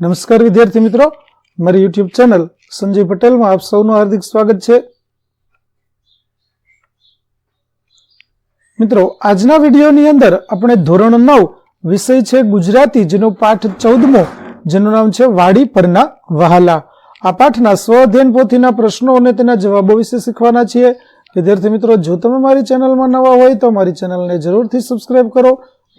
નમસ્કાર વિદ્યાર્થી મિત્રો. મારી યુટ્યુબ ચેનલ સંજય પટેલમાં આપ સૌનું હાર્દિક સ્વાગત છે. મિત્રો, આજના વિડીયોની અંદર આપણે ધોરણ નવ વિષય છે ગુજરાતી, જેનો પાઠ ચૌદમો, જેનું નામ છે વાડી પરના વહાલા. આ પાઠના સ્વ અધ્યયન પોથીના પ્રશ્નો અને તેના જવાબો વિશે શીખવાના છીએ. વિદ્યાર્થી મિત્રો, જો તમે મારી ચેનલમાં નવા હોય તો મારી ચેનલને જરૂરથી સબસ્ક્રાઇબ કરો.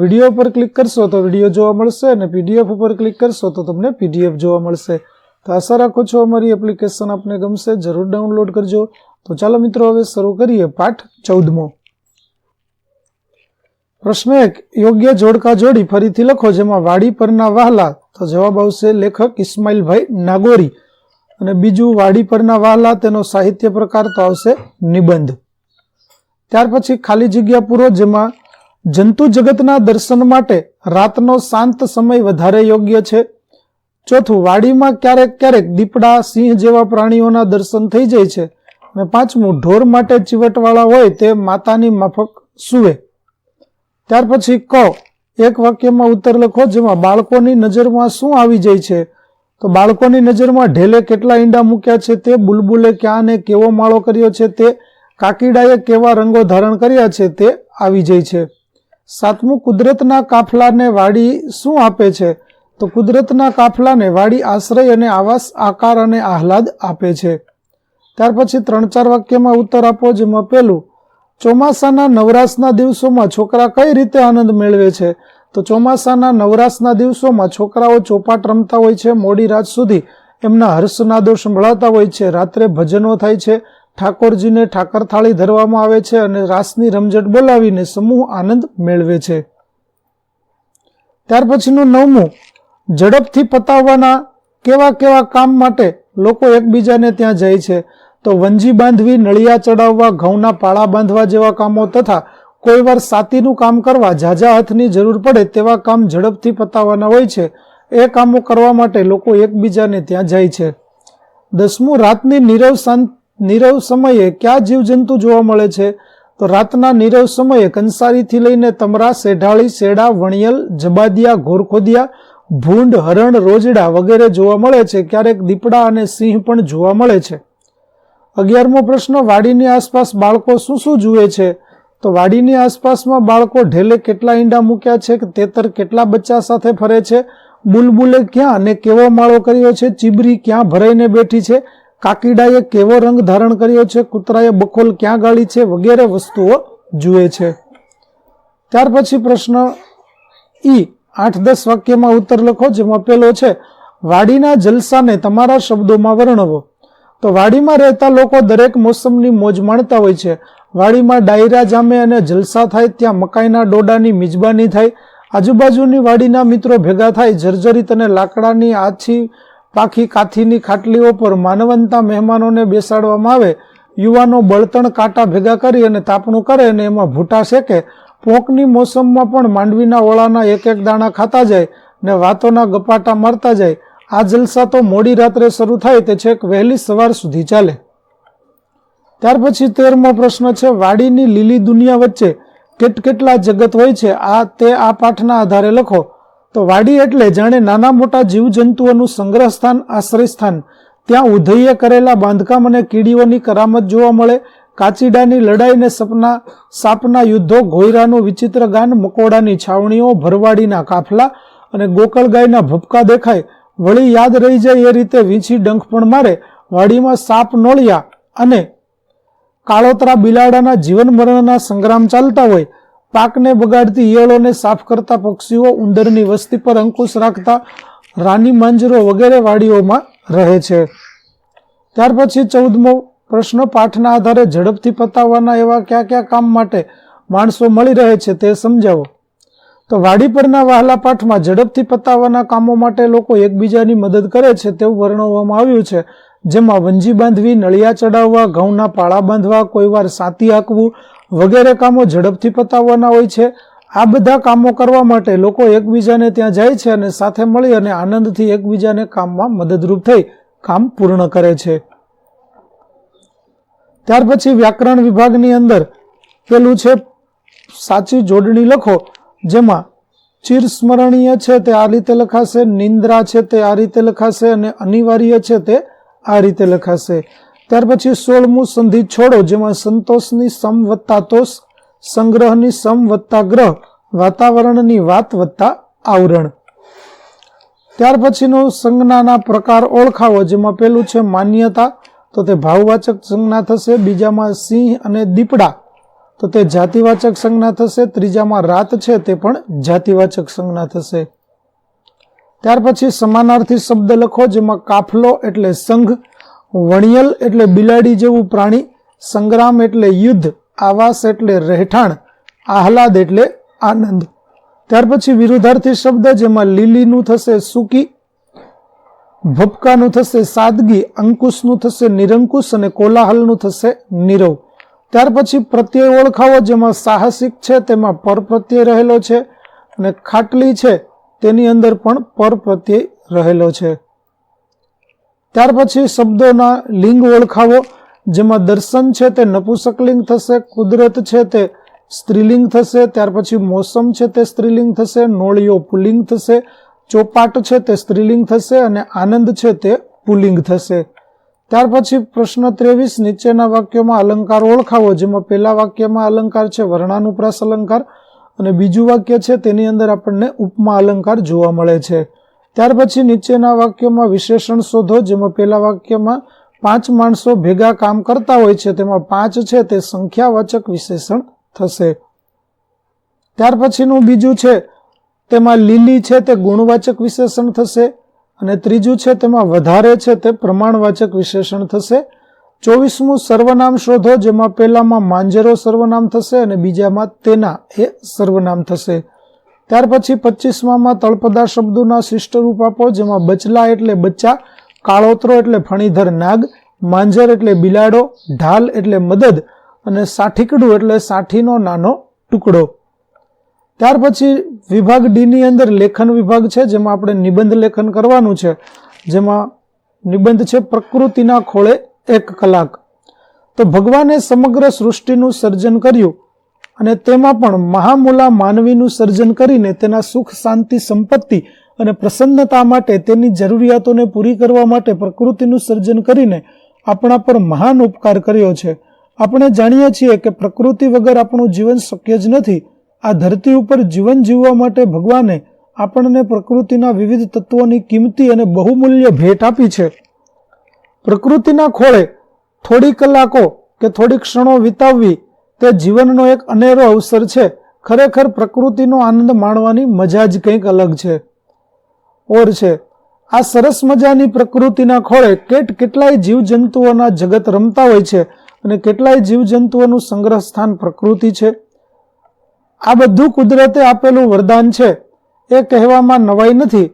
વીડિયો પર ક્લિક કરશો તો વીડિયો જોવા મળશે અને પીડીએફ ઉપર ક્લિક કરશો તો તમને પીડીએફ જોવા મળશે. તો આશા રાખું છું અમારી એપ્લિકેશન આપને ગમશે, જરૂર ડાઉનલોડ કરજો. તો ચાલો મિત્રો, હવે શરૂ કરીએ પાઠ ચૌદમો. પ્રશ્ન એક, યોગ્ય જોડકા જોડી ફરીથી લખો જેમાં વાડી પરના વહાલા, તો જવાબ આવશે લેખક ઇસ્માઇલભાઈ નાગોરી. અને બીજું, વાડી પરના વહાલા, તેનો સાહિત્ય પ્રકાર તો આવશે નિબંધ. ત્યાર પછી ખાલી જગ્યા પૂરો જેમાં જંતુ જગતના દર્શન માટે રાતનો શાંત સમય વધારે યોગ્ય છે. ચોથું, વાડીમાં ક્યારેક ક્યારેક દીપડા, સિંહ જેવા પ્રાણીઓના દર્શન થઈ જાય છે અને પાંચમું, ઢોર માટે ચીવટવાળા હોય તે માતાની માફક સૂવે. ત્યાર પછી ક, એક વાક્યમાં ઉત્તર લખો જેમાં બાળકોની નજરમાં શું આવી જાય છે? તો બાળકોની નજરમાં ઢેલે કેટલા ઈંડા મૂક્યા છે તે, બુલબુલે ક્યાં અને કેવો માળો કર્યો છે તે, કાકીડાએ કેવા રંગો ધારણ કર્યા છે તે આવી જાય છે. સાતમું, કુદરતના કાફલાને વાડી શું આપે છે? તો કુદરતના કાફલાને વાડી આશ્રય અને આવાસ, આકાર અને આહલાદ આપે છે. ત્યાર પછી ત્રણ ચાર વાક્યમાં ઉત્તર આપો, જેમાં પહેલું, ચોમાસાના નવરાશના દિવસોમાં છોકરા કઈ રીતે આનંદ મેળવે છે? તો ચોમાસાના નવરાશના દિવસોમાં છોકરાઓ ચોપાટ રમતા હોય છે, મોડી રાત સુધી એમના હર્ષનાદો સંભળાતા હોય છે, રાત્રે ભજનો થાય છે ઠાકોરજીને ઠાકર થાળી ધરવામાં આવે છે અને રાસની રમઝટ બોલાવીને સમૂહ આનંદ મેળવે છે. ત્યાર પછીનું નવમું, ઝડપથી પતાવવાના કેવા કેવા કામ માટે લોકો એકબીજાને ત્યાં જાય છે. તો વંજી બાંધવી, નળિયા ચડાવવા, ઘઉંના પાળા બાંધવા જેવા કામો તથા કોઈ વાર સાતીનું કામ કરવા ઝાઝા હાથની જરૂર પડે તેવા કામ ઝડપથી પતાવવાના હોય છે. એ કામો કરવા માટે લોકો એકબીજાને ત્યાં જાય છે. દસમું, રાતની નીરવ શાંત નીરવ સમયે ક્યાં જીવજંતુ જોવા મળે છે? તો રાતના નીરવ સમયે કંસારીથી લઈને તમરા સેઢાળી શેડા, વણિયલ, જબાદિયા, ઘોરખોદિયા, ભૂંડ, હરણ, રોજડા વગેરે જોવા મળે છે. ક્યારેક દીપડા અને સિંહ પણ જોવા મળે છે. અગિયારમો પ્રશ્ન, વાડીની આસપાસ બાળકો શું શું જુએ છે? તો વાડીની આસપાસમાં બાળકો ઢેલે કેટલા ઈંડા મૂક્યા છે, તેતર કેટલા બચ્ચા સાથે ફરે છે, બુલબુલે ક્યાં અને કેવો માળો કર્યો છે, ચીબરી ક્યાં ભરાઈને બેઠી છે કાકીડાએ કેવો રંગ ધારણ કર્યો છે? કૂતરાએ બખોલ ક્યાં ગાળી છે? વગેરે વસ્તુઓ જુએ છે. ત્યાર પછી પ્રશ્ન ઈ આઠ દસ વાક્યમાં ઉત્તર લખો, જેમાં પેલો છે, વાડીના જલસાને તમારા શબ્દોમાં વર્ણવો. તો વાડીમાં રહેતા લોકો દરેક મોસમની મોજ માણતા હોય છે. વાડીમાં ડાયરા જામે અને જલસા થાય, ત્યાં મકાઈના ડોડાની મિજબાની થાય. આજુબાજુની વાડીના મિત્રો ભેગા થાય, જર્જરિત અને લાકડાની આછી પાખી કાથીની ખાટલીઓ પર માનવંતા મહેમાનોને બેસાડવામાં આવે, યુવાનો બળતણ કાંટા ભેગા કરી અને તાપણું કરે અને એમાં ભૂટા શેકે, પોંકની મોસમમાં પણ માંડવીના ઓળાના એક એક દાણા ખાતા જાય ને વાતોના ગપાટા મારતા જાય. આ જલસા તો મોડી રાત્રે શરૂ થાય તે છેક વહેલી સવાર સુધી ચાલે. ત્યાર પછી તેરમો પ્રશ્ન છે, વાડીની લીલી દુનિયા વચ્ચે કેટ કેટલા જગત હોય છે? આ તે આ પાઠના આધારે લખો. તો વાડી એટલે જાણે નાના મોટા જીવજંતુઓનું સંગ્રહ સ્થાન આશ્રય સ્થાન ત્યાં ઉધઈએ કરેલા બાંધકામ અને કીડીઓની કરામત જોવા મળે. કાચીડાની લડાઈ ને સપના, સાપના યુદ્ધો, ઘોયરાનું વિચિત્ર ગાન, મકોડાની છાવણીઓ, ભરવાડીના કાફલા અને ગોકળ ગાયના ભપકા દેખાય. વળી યાદ રહી જાય એ રીતે વીંછી ડંખ પણ મારે. વાડીમાં સાપ નોળિયા અને કાળોતરા બિલાડાના જીવન મરણના સંગ્રામ ચાલતા હોય. પાકને બગાડતી ઈયળોને સાફ કરતા પક્ષીઓ ઉંદરની વસ્તી પર અંકુશ રાખતા રાની માંજરો વગેરે વાડીઓમાં રહે છે. ત્યાર પછી ચૌદમો પ્રશ્ન પાઠના આધારે ઝડપથી પતાવવાના એવા કયા કયા કામ માટે માણસો મળી રહે છે તે સમજાવો. તો વાડી પરના વહાલા પાઠમાં ઝડપથી પતાવવાના કામો માટે લોકો એકબીજાની મદદ કરે છે તેવું વર્ણવવામાં આવ્યું છે. જેમાં વંજી બાંધવી, નળિયા ચડાવવા, ઘઉંના પાળા બાંધવા, કોઈ વાર સાતી હાંકવું વગેરે કામો ઝડપથી પતાવવાના હોય છે. આ બધા કામો કરવા માટે લોકો એકબીજાને ત્યાં જાય છે અને સાથે મળી અને આનંદથી એકબીજાને કામમાં મદદરૂપ થઈ કામ પૂર્ણ કરે છે. ત્યાર પછી વ્યાકરણ વિભાગની અંદર પેલું છે, સાચી જોડણી લખો, જેમાં ચિરસ્મરણીય છે તે આ રીતે લખાશે, નિંદ્રા છે તે આ રીતે લખાશે અને અનિવાર્ય છે તે આ રીતે લખાશે. ત્યાર પછી સોળમું સંધિ છોડો, જેમાં સંતોષની સમ વત્તા તોષ, સંગ્રહની સમ વત્તા ગ્રહ, વાતાવરણની વાત વત્તા આવરણ. ત્યાર પછીનો સંજ્ઞાના પ્રકાર ઓળખાવો, જેમાં પેલું છે માન્યતા, તો તે ભાવવાચક સંજ્ઞા થશે, બીજામાં સિંહ અને દીપડા, તો તે જાતિવાચક સંજ્ઞા થશે, ત્રીજામાં રાત છે, તે પણ જાતિવાચક સંજ્ઞા થશે. ત્યાર પછી સમાનાર્થી શબ્દ લખો, જેમાં કાફલો એટલે સંઘ વણિયલ એટલે બિલાડી જેવું પ્રાણી, સંગ્રામ એટલે યુદ્ધ, આવાસ એટલે રહેઠાણ, આહલાદ એટલે આનંદ. ત્યાર પછી વિરુદ્ધાર્થી શબ્દ જેમાં લીલીનું થશે સૂકી, ભપકાનું થશે સાદગી, અંકુશનું થશે નિરંકુશ અને કોલાહલનું થશે નીરવ. ત્યાર પછી પ્રત્યય ઓળખાવો જેમાં સાહસિક છે તેમાં પર પ્રત્યય રહેલો છે અને ખાટલી છે તેની અંદર પણ પર પ્રત્યય રહેલો છે. ત્યાર પછી શબ્દોના લિંગ ઓળખાવો, જેમાં દર્શન છે તે નપુસકલિંગ થશે, કુદરત છે તે સ્ત્રીલિંગ થશે, ત્યાર પછી મોસમ છે તે સ્ત્રીલિંગ થશે, નોળિયો પુલિંગ થશે, ચોપાટ છે તે સ્ત્રીલિંગ થશે અને આનંદ છે તે પુલિંગ થશે. ત્યાર પછી પ્રશ્ન ત્રેવીસ, નીચેના વાક્યોમાં અલંકાર ઓળખાવો, જેમાં પહેલા વાક્યમાં અલંકાર છે, વર્ણાનુપ્રાસ અલંકાર, અને બીજું વાક્ય છે, તેની અંદર આપણને ઉપમા અલંકાર જોવા મળે છે. ત્યાર પછી નીચેના વાક્યમાં વિશેષણ શોધો, જેમાં પહેલા વાક્યમાં પાંચ માણસો ભેગા કામ કરતા હોય છે, તેમાં પાંચ છે, તે સંખ્યાવાચક વિશેષણ થશે. ત્યાર પછીનું બીજું છે, તેમાં લીલી છે, તે ગુણવાચક વિશેષણ થશે, અને ત્રીજું છે, તેમાં વધારે છે, તે પ્રમાણવાચક વિશેષણ થશે. ચોવીસમું સર્વનામ શોધો, જેમાં પહેલામાં માંજરો સર્વનામ થશે, અને બીજામાં તેના એ સર્વનામ થશે. ત્યાર પછી પચીસમાં તળપદા શબ્દોના શિષ્ટ રૂપ આપો, જેમાં બચલા એટલે બચ્ચા, કાળોતરો એટલે ફણીધર નાગ, માંજર એટલે બિલાડો, ઢાલ એટલે મદદ, અને સાઠીકડું એટલે સાઠીનો નાનો ટુકડો. ત્યાર પછી વિભાગ ડીની અંદર લેખન વિભાગ છે, જેમાં આપણે નિબંધ લેખન કરવાનું છે, જેમાં નિબંધ છે, પ્રકૃતિના ખોળે એક કલાક. તો ભગવાને સમગ્ર સૃષ્ટિનું સર્જન કર્યું. અને તેમાં પણ મહામૂલા માનવીનું સર્જન કરીને તેના સુખ, શાંતિ, સંપત્તિ અને પ્રસન્નતા માટે તેની જરૂરિયાતોને પૂરી કરવા માટે પ્રકૃતિનું સર્જન કરીને આપણા પર મહાન ઉપકાર કર્યો છે. આપણે જાણીએ છીએ કે પ્રકૃતિ વગર આપણું જીવન શક્ય જ નથી. આ ધરતી ઉપર જીવન જીવવા માટે ભગવાને આપણને પ્રકૃતિના વિવિધ તત્વોની કિંમતી અને બહુમૂલ્ય ભેટ આપી છે. પ્રકૃતિના ખોળે થોડી કલાકો કે થોડી ક્ષણો વિતાવવી તે જીવનનો એક અનેરો અવસર છે. ખરેખર પ્રકૃતિનો આનંદ માણવાની મજા જ કંઈક અલગ છે. ઓર છે, આ સરસ મજાની પ્રકૃતિના ખોળે કેટ કેટલાય જીવજંતુઓના જગત રમતા હોય છે અને કેટલાય જીવજંતુઓનું સંગ્રહ સ્થાન પ્રકૃતિ છે. આ બધું કુદરતે આપેલું વરદાન છે. એ કહેવામાં નવાઈ નથી.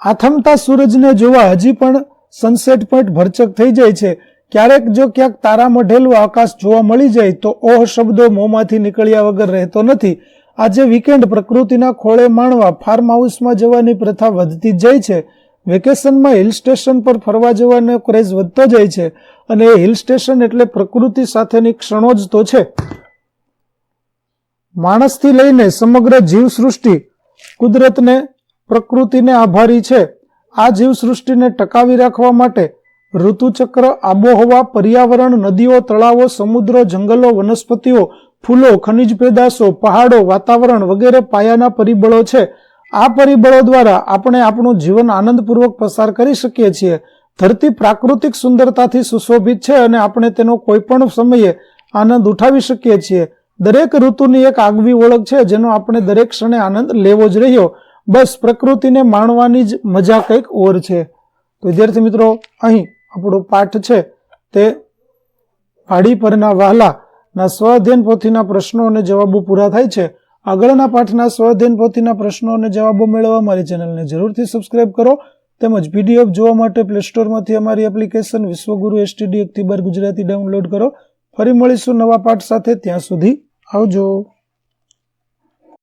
આથમતા સૂરજને જોવા હજી પણ સનસેટ પોઈન્ટ ભરચક થઈ જાય છે. ક્યારેક જો ક્યાંક તારા મઢેલું આકાશ જોવા મળી જાય તો ઓહ શબ્દો મોંમાંથી નીકળ્યા વગર રહેતો નથી. આજે વીકેન્ડ પ્રકૃતિના ખોળે માણવા ફાર્મ હાઉસમાં જવાની પ્રથા વધતી જાય છે. વેકેશનમાં હિલ સ્ટેશન પર ફરવા જવાનો ક્રેઝ વધતો જાય છે અને એ હિલ સ્ટેશન એટલે પ્રકૃતિ સાથેની ક્ષણો જ તો છે. માણસથી લઈને સમગ્ર જીવસૃષ્ટિ કુદરતને પ્રકૃતિને આભારી છે. આ જીવસૃષ્ટિને ટકાવી રાખવા માટે ઋતુચક્ર આબોહવા, પર્યાવરણ, નદીઓ, તળાવો, સમુદ્રો, જંગલો, વનસ્પતિઓ, ફૂલો, ખનિજ પેદાશો, પહાડો, વાતાવરણ વગેરે પાયાના પરિબળો છે. આ પરિબળો દ્વારા આપણે આપણું જીવન આનંદપૂર્વક પસાર કરી શકીએ છીએ. ધરતી પ્રાકૃતિક સુંદરતાથી સુશોભિત છે અને આપણે તેનો કોઈ પણ સમયે આનંદ ઉઠાવી શકીએ છીએ. દરેક ઋતુની એક આગવી ઓળખ છે, જેનો આપણે દરેક ક્ષણે આનંદ લેવો જ રહ્યો. બસ પ્રકૃતિને માણવાની જ મજા કંઈક ઓર છે. તો વિદ્યાર્થી મિત્રો, અહીં આપણો પાઠ છે તે વાડી પરના વહાલાના સ્વઅધ્યયન પોથીના પ્રશ્નો અને જવાબો પૂરા થાય છે. આગળના પાઠના સ્વઅધ્યયન પોથીના પ્રશ્નો અને જવાબો મેળવવા મારી ચેનલને જરૂરથી સબસ્ક્રાઇબ કરો તેમજ પીડીએફ જોવા માટે પ્લે સ્ટોરમાંથી અમારી એપ્લિકેશન વિશ્વગુરુ એસટીડી એકથી બાર ગુજરાતી ડાઉનલોડ કરો. ફરી મળીશું નવા પાઠ સાથે ત્યાં સુધી આવજો.